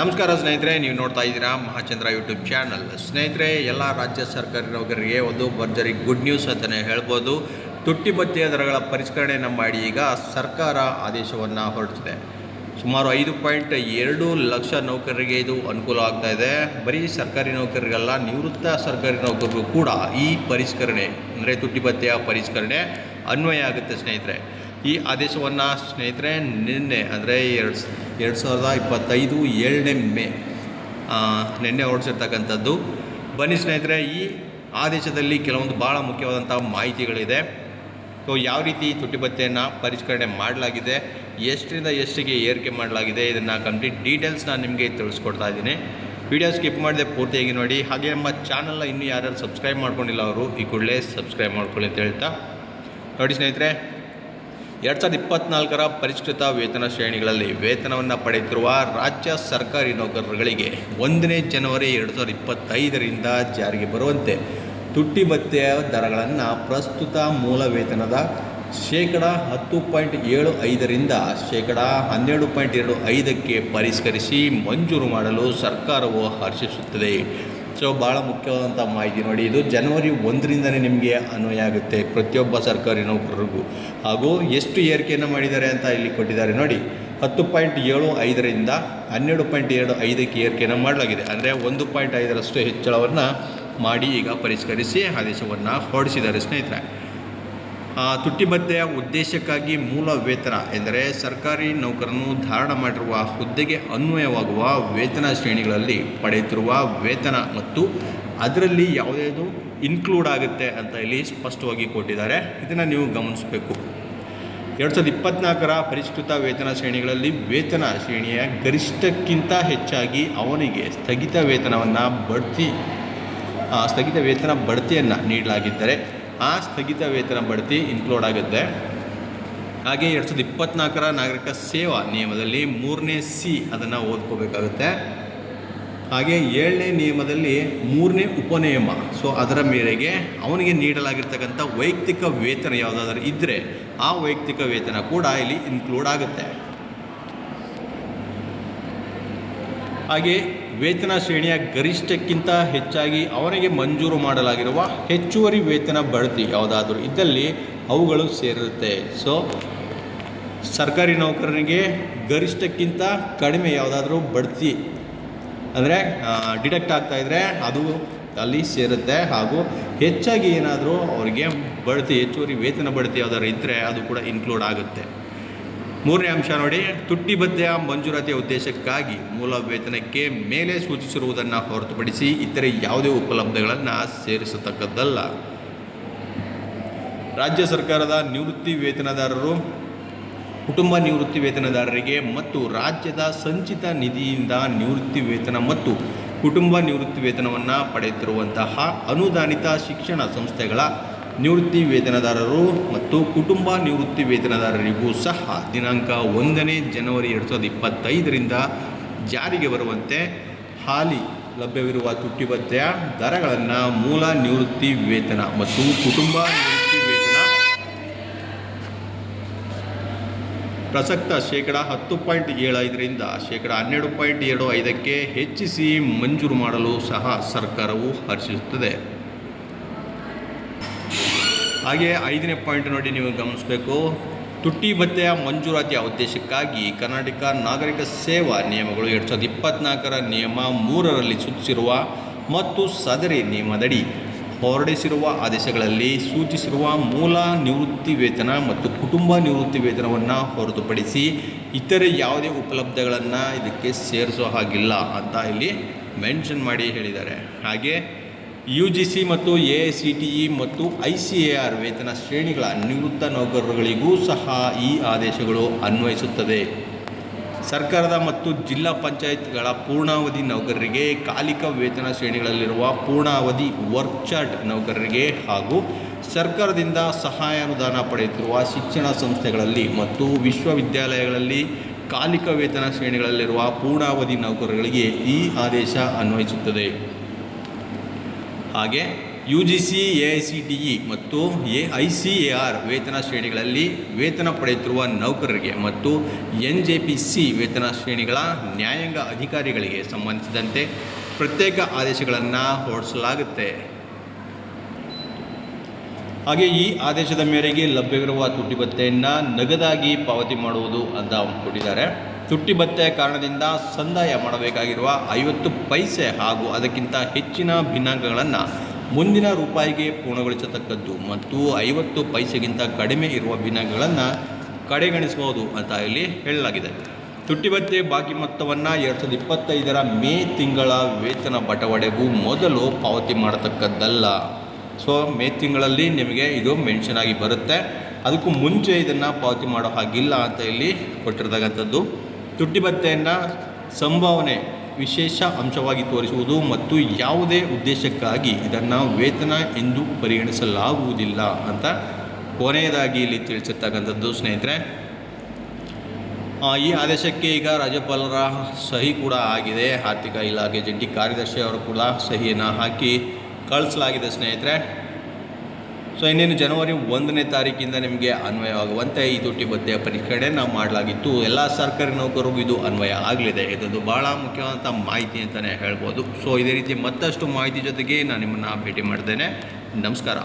ನಮಸ್ಕಾರ ಸ್ನೇಹಿತರೆ, ನೀವು ನೋಡ್ತಾ ಇದ್ದೀರಾ ಮಹಾಚಂದ್ರ ಯೂಟ್ಯೂಬ್ ಚಾನಲ್ ಸ್ನೇಹಿತರೆ, ಎಲ್ಲ ರಾಜ್ಯ ಸರ್ಕಾರಿ ನೌಕರರಿಗೆ ಒಂದು ಭರ್ಜರಿ ಗುಡ್ ನ್ಯೂಸ್ ಅಂತಲೇ ಹೇಳ್ಬೋದು. ತುಟ್ಟಿ ಭತ್ಯೆಯ ದರಗಳ ಪರಿಷ್ಕರಣೆಯನ್ನು ಮಾಡಿ ಈಗ ಸರ್ಕಾರ ಆದೇಶವನ್ನು ಹೊರಡಿಸಿದೆ. ಸುಮಾರು ಐದು ಪಾಯಿಂಟ್ ಎರಡು ಲಕ್ಷ ನೌಕರರಿಗೆ ಇದು ಅನುಕೂಲ ಆಗ್ತಾ ಇದೆ. ಬರೀ ಸರ್ಕಾರಿ ನೌಕರರಿಗಲ್ಲ, ನಿವೃತ್ತ ಸರ್ಕಾರಿ ನೌಕರರು ಕೂಡ ಈ ಪರಿಷ್ಕರಣೆ, ಅಂದರೆ ತುಟ್ಟಿ ಭತ್ಯೆಯ ಪರಿಷ್ಕರಣೆ ಅನ್ವಯ ಆಗುತ್ತೆ ಸ್ನೇಹಿತರೆ. ಈ ಆದೇಶವನ್ನು ಸ್ನೇಹಿತರೆ, ನಿನ್ನೆ ಅಂದರೆ ಎರಡು ಎರಡು ಸಾವಿರದ ಇಪ್ಪತ್ತೈದು ಏಳನೇ ಮೇ ನಿನ್ನೆ ಹೊರಡಿಸಿರ್ತಕ್ಕಂಥದ್ದು. ಬನ್ನಿ ಸ್ನೇಹಿತರೆ, ಈ ಆದೇಶದಲ್ಲಿ ಕೆಲವೊಂದು ಭಾಳ ಮುಖ್ಯವಾದಂಥ ಮಾಹಿತಿಗಳಿದೆ. ಸೊ, ಯಾವ ರೀತಿ ತುಟ್ಟಿಬತ್ತೆಯನ್ನು ಪರಿಷ್ಕರಣೆ ಮಾಡಲಾಗಿದೆ, ಎಷ್ಟರಿಂದ ಎಷ್ಟಿಗೆ ಏರಿಕೆ ಮಾಡಲಾಗಿದೆ, ಇದನ್ನು ಕಂಪ್ಲೀಟ್ ಡೀಟೇಲ್ಸ್ ನಾನು ನಿಮಗೆ ತಿಳಿಸ್ಕೊಡ್ತಾ ಇದ್ದೀನಿ. ವಿಡಿಯೋ ಸ್ಕಿಪ್ ಮಾಡಿದೆ ಪೂರ್ತಿಯಾಗಿ ನೋಡಿ. ಹಾಗೆ ನಮ್ಮ ಚಾನಲ್ನ ಇನ್ನೂ ಯಾರ್ಯಾರು ಸಬ್ಸ್ಕ್ರೈಬ್ ಮಾಡ್ಕೊಂಡಿಲ್ಲ ಅವರು, ಈ ಕೂಡಲೇ ಸಬ್ಸ್ಕ್ರೈಬ್ ಮಾಡ್ಕೊಳ್ಳಿ ಅಂತ ಹೇಳ್ತಾ. ನೋಡಿ ಸ್ನೇಹಿತರೆ ಎರಡು ಸಾವಿರದ ಇಪ್ಪತ್ನಾಲ್ಕರ ಪರಿಷ್ಕೃತ ವೇತನ ಶ್ರೇಣಿಗಳಲ್ಲಿ ವೇತನವನ್ನು ಪಡೆಯುತ್ತಿರುವ ರಾಜ್ಯ ಸರ್ಕಾರಿ ನೌಕರರುಗಳಿಗೆ ಒಂದನೇ ಜನವರಿ ಎರಡು ಸಾವಿರದ ಇಪ್ಪತ್ತೈದರಿಂದ ಜಾರಿಗೆ ಬರುವಂತೆ ತುಟ್ಟಿ ಭತ್ಯೆಯ ದರಗಳನ್ನು ಪ್ರಸ್ತುತ ಮೂಲ ವೇತನದ ಶೇಕಡ ಹತ್ತು ಪಾಯಿಂಟ್ ಏಳು ಐದರಿಂದ ಶೇಕಡ ಹನ್ನೆರಡು ಪಾಯಿಂಟ್ ಎರಡು ಐದಕ್ಕೆ ಪರಿಷ್ಕರಿಸಿ ಮಂಜೂರು ಮಾಡಲು ಸರ್ಕಾರವು ಹರ್ಷಿಸುತ್ತದೆ. ಸೊ ಭಾಳ ಮುಖ್ಯವಾದಂಥ ಮಾಹಿತಿ ನೋಡಿ, ಇದು ಜನವರಿ ಒಂದರಿಂದನೇ ನಿಮಗೆ ಅನ್ವಯ ಆಗುತ್ತೆ ಪ್ರತಿಯೊಬ್ಬ ಸರ್ಕಾರಿ ನೌಕರರಿಗೂ. ಹಾಗೂ ಎಷ್ಟು ಏರಿಕೆಯನ್ನು ಮಾಡಿದ್ದಾರೆ ಅಂತ ಇಲ್ಲಿ ಕೊಟ್ಟಿದ್ದಾರೆ ನೋಡಿ, ಹತ್ತು ಪಾಯಿಂಟ್ ಏಳು ಐದರಿಂದ ಹನ್ನೆರಡು ಪಾಯಿಂಟ್ ಎರಡು ಐದಕ್ಕೆ ಏರಿಕೆಯನ್ನು ಮಾಡಲಾಗಿದೆ. ಅಂದರೆ ಒಂದು ಪಾಯಿಂಟ್ ಐದರಷ್ಟು ಹೆಚ್ಚಳವನ್ನು ಮಾಡಿ ಈಗ ಪರಿಷ್ಕರಿಸಿ ಆದೇಶವನ್ನು ಹೊರಡಿಸಿದ್ದಾರೆ ಸ್ನೇಹಿತರೆ. ತುಟ್ಟಿ ಭತ್ಯೆಯ ಉದ್ದೇಶಕ್ಕಾಗಿ ಮೂಲ ವೇತನ ಎಂದರೆ ಸರ್ಕಾರಿ ನೌಕರನು ಧಾರಣ ಮಾಡಿರುವ ಹುದ್ದೆಗೆ ಅನ್ವಯವಾಗುವ ವೇತನ ಶ್ರೇಣಿಗಳಲ್ಲಿ ಪಡೆಯುತ್ತಿರುವ ವೇತನ ಮತ್ತು ಅದರಲ್ಲಿ ಯಾವುದೇದು ಇನ್ಕ್ಲೂಡ್ ಆಗುತ್ತೆ ಅಂತ ಇಲ್ಲಿ ಸ್ಪಷ್ಟವಾಗಿ ಕೊಟ್ಟಿದ್ದಾರೆ. ಇದನ್ನು ನೀವು ಗಮನಿಸಬೇಕು. ಎರಡು ಸಾವಿರದ ಇಪ್ಪತ್ನಾಲ್ಕರ ಪರಿಷ್ಕೃತ ವೇತನ ಶ್ರೇಣಿಗಳಲ್ಲಿ ವೇತನ ಶ್ರೇಣಿಯ ಗರಿಷ್ಠಕ್ಕಿಂತ ಹೆಚ್ಚಾಗಿ ಅವನಿಗೆ ಸ್ಥಗಿತ ವೇತನವನ್ನು ಬಡ್ತಿ ಸ್ಥಗಿತ ವೇತನ ಬಡ್ತಿಯನ್ನು ನೀಡಲಾಗಿದ್ದರೆ ಆ ಸ್ಥಗಿತ ವೇತನ ಬಡ್ತಿ ಇನ್ಕ್ಲೂಡ್ ಆಗುತ್ತೆ. ಹಾಗೆ ಎರಡು ಸಾವಿರದ ಇಪ್ಪತ್ನಾಲ್ಕರ ನಾಗರಿಕ ಸೇವಾ ನಿಯಮದಲ್ಲಿ ಮೂರನೇ ಸಿ ಅದನ್ನು ಓದ್ಕೋಬೇಕಾಗುತ್ತೆ. ಹಾಗೆ ಏಳನೇ ನಿಯಮದಲ್ಲಿ ಮೂರನೇ ಉಪನಿಯಮ. ಸೊ ಅದರ ಮೇರೆಗೆ ಅವನಿಗೆ ನೀಡಲಾಗಿರ್ತಕ್ಕಂಥ ವೈಯಕ್ತಿಕ ವೇತನ ಯಾವುದಾದ್ರೂ ಇದ್ದರೆ ಆ ವೈಯಕ್ತಿಕ ವೇತನ ಕೂಡ ಇಲ್ಲಿ ಇನ್ಕ್ಲೂಡ್ ಆಗುತ್ತೆ. ಹಾಗೆ ವೇತನ ಶ್ರೇಣಿಯ ಗರಿಷ್ಠಕ್ಕಿಂತ ಹೆಚ್ಚಾಗಿ ಅವನಿಗೆ ಮಂಜೂರು ಮಾಡಲಾಗಿರುವ ಹೆಚ್ಚುವರಿ ವೇತನ ಬಡ್ತಿ ಯಾವುದಾದ್ರೂ ಇದ್ದಲ್ಲಿ ಅವುಗಳು ಸೇರಿರುತ್ತೆ. ಸೊ ಸರ್ಕಾರಿ ನೌಕರರಿಗೆ ಗರಿಷ್ಠಕ್ಕಿಂತ ಕಡಿಮೆ ಯಾವುದಾದ್ರೂ ಬಡ್ತಿ ಅಂದರೆ ಡಿಡಕ್ಟ್ ಆಗ್ತಾ ಇದ್ದರೆ ಅದು ಅಲ್ಲಿ ಸೇರುತ್ತೆ. ಹಾಗೂ ಹೆಚ್ಚಾಗಿ ಏನಾದರೂ ಅವರಿಗೆ ಬಡ್ತಿ, ಹೆಚ್ಚುವರಿ ವೇತನ ಬಡ್ತಿ ಯಾವ್ದಾದ್ರು ಇದ್ದರೆ ಅದು ಕೂಡ ಇನ್ಕ್ಲೂಡ್ ಆಗುತ್ತೆ. ಮೂರನೇ ಅಂಶ ನೋಡಿ, ತುಟ್ಟಿ ಭತ್ಯೆಯ ಮಂಜೂರಾತಿಯ ಉದ್ದೇಶಕ್ಕಾಗಿ ಮೂಲ ವೇತನಕ್ಕೆ ಮೇಲೆ ಸೂಚಿಸಿರುವುದನ್ನು ಹೊರತುಪಡಿಸಿ ಇತರೆ ಯಾವುದೇ ಉಪಲಬ್ಧಗಳನ್ನು ಸೇರಿಸತಕ್ಕದ್ದಲ್ಲ. ರಾಜ್ಯ ಸರ್ಕಾರದ ನಿವೃತ್ತಿ ವೇತನದಾರರು, ಕುಟುಂಬ ನಿವೃತ್ತಿ ವೇತನದಾರರಿಗೆ ಮತ್ತು ರಾಜ್ಯದ ಸಂಚಿತ ನಿಧಿಯಿಂದ ನಿವೃತ್ತಿ ವೇತನ ಮತ್ತು ಕುಟುಂಬ ನಿವೃತ್ತಿ ವೇತನವನ್ನು ಪಡೆಯುತ್ತಿರುವಂತಹ ಅನುದಾನಿತ ಶಿಕ್ಷಣ ಸಂಸ್ಥೆಗಳ ನಿವೃತ್ತಿ ವೇತನದಾರರು ಮತ್ತು ಕುಟುಂಬ ನಿವೃತ್ತಿ ವೇತನದಾರರಿಗೂ ಸಹ ದಿನಾಂಕ ಒಂದನೇ ಜನವರಿ ಎರಡು ಸಾವಿರದ ಇಪ್ಪತ್ತೈದರಿಂದ ಜಾರಿಗೆ ಬರುವಂತೆ ಹಾಲಿ ಲಭ್ಯವಿರುವ ತುಟ್ಟಿ ಭತ್ಯೆಯ ದರಗಳನ್ನು ಮೂಲ ನಿವೃತ್ತಿ ವೇತನ ಮತ್ತು ಕುಟುಂಬ ನಿವೃತ್ತಿ ವೇತನ ಪ್ರಸಕ್ತ ಶೇಕಡ ಹತ್ತು ಪಾಯಿಂಟ್ ಏಳು ಐದರಿಂದ ಶೇಕಡ ಹನ್ನೆರಡು ಪಾಯಿಂಟ್ ಎರಡು ಐದಕ್ಕೆ ಹೆಚ್ಚಿಸಿ ಮಂಜೂರು ಮಾಡಲು ಸಹ ಸರ್ಕಾರವು ಹರ್ಷಿಸುತ್ತದೆ. ಹಾಗೆ ಐದನೇ ಪಾಯಿಂಟ್ ನೋಡಿ ನೀವು ಗಮನಿಸಬೇಕು. ತುಟ್ಟಿ ಭತ್ತೆಯ ಮಂಜೂರಾತಿಯ ಉದ್ದೇಶಕ್ಕಾಗಿ ಕರ್ನಾಟಕ ನಾಗರಿಕ ಸೇವಾ ನಿಯಮಗಳು ಎರಡು ಸಾವಿರದ ಇಪ್ಪತ್ನಾಲ್ಕರ ನಿಯಮ ಮೂರರಲ್ಲಿ ಸೂಚಿಸಿರುವ ಮತ್ತು ಸದರಿ ನಿಯಮದಡಿ ಹೊರಡಿಸಿರುವ ಆದೇಶಗಳಲ್ಲಿ ಸೂಚಿಸಿರುವ ಮೂಲ ನಿವೃತ್ತಿ ವೇತನ ಮತ್ತು ಕುಟುಂಬ ನಿವೃತ್ತಿ ವೇತನವನ್ನು ಹೊರತುಪಡಿಸಿ ಇತರೆ ಯಾವುದೇ ಉಪಲಬ್ಧಗಳನ್ನು ಇದಕ್ಕೆ ಸೇರಿಸೋ ಹಾಗಿಲ್ಲ ಅಂತ ಇಲ್ಲಿ ಮೆನ್ಷನ್ ಮಾಡಿ ಹೇಳಿದ್ದಾರೆ. ಹಾಗೆ ಯು ಜಿ ಸಿ ಮತ್ತು A I C T E ಮತ್ತು ಐ ಸಿ ಎ ಆರ್ ವೇತನ ಶ್ರೇಣಿಗಳ ನಿವೃತ್ತ ನೌಕರರುಗಳಿಗೂ ಸಹ ಈ ಆದೇಶಗಳು ಅನ್ವಯಿಸುತ್ತದೆ. ಸರ್ಕಾರದ ಮತ್ತು ಜಿಲ್ಲಾ ಪಂಚಾಯತ್ಗಳ ಪೂರ್ಣಾವಧಿ ನೌಕರರಿಗೆ ಕಾಲಿಕ ವೇತನ ಶ್ರೇಣಿಗಳಲ್ಲಿರುವ ಪೂರ್ಣಾವಧಿ ವರ್ಕ್ ಚಾರ್ಟ್ ನೌಕರರಿಗೆ ಹಾಗೂ ಸರ್ಕಾರದಿಂದ ಸಹಾಯಾನುದಾನ ಪಡೆಯುತ್ತಿರುವ ಶಿಕ್ಷಣ ಸಂಸ್ಥೆಗಳಲ್ಲಿ ಮತ್ತು ವಿಶ್ವವಿದ್ಯಾಲಯಗಳಲ್ಲಿ ಕಾಲಿಕ ವೇತನ ಶ್ರೇಣಿಗಳಲ್ಲಿರುವ ಪೂರ್ಣಾವಧಿ ನೌಕರರಿಗೆ ಈ ಆದೇಶ ಅನ್ವಯಿಸುತ್ತದೆ. ಹಾಗೆ U G C A I C T E ಮತ್ತು A I C A R ವೇತನ ಶ್ರೇಣಿಗಳಲ್ಲಿ ವೇತನ ಪಡೆಯುತ್ತಿರುವ ನೌಕರರಿಗೆ ಮತ್ತು ಎನ್ ಜೆ ಪಿ ಸಿ ವೇತನ ಶ್ರೇಣಿಗಳ ನ್ಯಾಯಾಂಗ ಅಧಿಕಾರಿಗಳಿಗೆ ಸಂಬಂಧಿಸಿದಂತೆ ಪ್ರತ್ಯೇಕ ಆದೇಶಗಳನ್ನು ಹೊರಡಿಸಲಾಗುತ್ತೆ. ಹಾಗೆ ಈ ಆದೇಶದ ಮೇರೆಗೆ ಲಭ್ಯವಿರುವ ತುಟ್ಟಿ ಭತ್ಯೆಯನ್ನು ನಗದಾಗಿ ಪಾವತಿ ಮಾಡುವುದು ಅಂತ ಕೊಟ್ಟಿದ್ದಾರೆ. ತುಟ್ಟಿ ಭತ್ಯೆಯ ಕಾರಣದಿಂದ ಸಂದಾಯ ಮಾಡಬೇಕಾಗಿರುವ ಐವತ್ತು ಪೈಸೆ ಹಾಗೂ ಅದಕ್ಕಿಂತ ಹೆಚ್ಚಿನ ಭಿನ್ನಾಂಕಗಳನ್ನು ಮುಂದಿನ ರೂಪಾಯಿಗೆ ಪೂರ್ಣಗೊಳಿಸತಕ್ಕದ್ದು ಮತ್ತು ಐವತ್ತು ಪೈಸೆಗಿಂತ ಕಡಿಮೆ ಇರುವ ಭಿನ್ನಾಂಕಗಳನ್ನು ಕಡೆಗಣಿಸಬಹುದು ಅಂತ ಇಲ್ಲಿ ಹೇಳಲಾಗಿದೆ. ತುಟ್ಟಿ ಬತ್ತೆ ಬಾಕಿ ಮೊತ್ತವನ್ನು ಎರಡು ಸಾವಿರದ ಇಪ್ಪತ್ತೈದರ ಮೇ ತಿಂಗಳ ವೇತನ ಬಟವಡೆಗೂ ಮೊದಲು ಪಾವತಿ ಮಾಡತಕ್ಕದ್ದಲ್ಲ. ಸೊ, ಮೇ ತಿಂಗಳಲ್ಲಿ ನಿಮಗೆ ಇದು ಮೆನ್ಷನ್ ಆಗಿ ಬರುತ್ತೆ. ಅದಕ್ಕೂ ಮುಂಚೆ ಇದನ್ನು ಪಾವತಿ ಮಾಡೋ ಹಾಗಿಲ್ಲ ಅಂತ ಇಲ್ಲಿ ಕೊಟ್ಟಿರ್ತಕ್ಕಂಥದ್ದು. ತುಟ್ಟಿ ಭತ್ತೆಯನ್ನು ಸಂಭಾವನೆ ವಿಶೇಷ ಅಂಶವಾಗಿ ತೋರಿಸುವುದು ಮತ್ತು ಯಾವುದೇ ಉದ್ದೇಶಕ್ಕಾಗಿ ಇದನ್ನು ವೇತನ ಎಂದು ಪರಿಗಣಿಸಲಾಗುವುದಿಲ್ಲ ಅಂತ ಕೊನೆಯದಾಗಿ ಇಲ್ಲಿ ತಿಳಿಸಿರ್ತಕ್ಕಂಥದ್ದು ಸ್ನೇಹಿತರೆ. ಈ ಆದೇಶಕ್ಕೆ ಈಗ ರಾಜ್ಯಪಾಲರ ಸಹಿ ಕೂಡ ಆಗಿದೆ. ಆರ್ಥಿಕ ಇಲಾಖೆ ಜಂಟಿ ಕಾರ್ಯದರ್ಶಿ ಅವರು ಕೂಡ ಸಹಿಯನ್ನು ಹಾಕಿ ಕಳಿಸಲಾಗಿದೆ, ಸ್ನೇಹಿತರೆ. ಸೊ ಇನ್ನೇನು ಜನವರಿ ಒಂದನೇ ತಾರೀಕಿಂದ ನಿಮಗೆ ಅನ್ವಯವಾಗುವಂತೆ ಈ ತುಟ್ಟಿ ಭತ್ಯೆಯ ಪರಿಷ್ಕರಣೆಯನ್ನು ಮಾಡಲಾಗಿತ್ತು. ಎಲ್ಲ ಸರ್ಕಾರಿ ನೌಕರರಿಗೂ ಇದು ಅನ್ವಯ ಆಗಲಿದೆ. ಇದೊಂದು ಭಾಳ ಮುಖ್ಯವಾದಂಥ ಮಾಹಿತಿ ಅಂತಲೇ ಹೇಳ್ಬೋದು. ಸೊ ಇದೇ ರೀತಿ ಮತ್ತಷ್ಟು ಮಾಹಿತಿ ಜೊತೆಗೆ ನಾನು ನಿಮ್ಮನ್ನು ಭೇಟಿ ಮಾಡ್ತೇನೆ. ನಮಸ್ಕಾರ.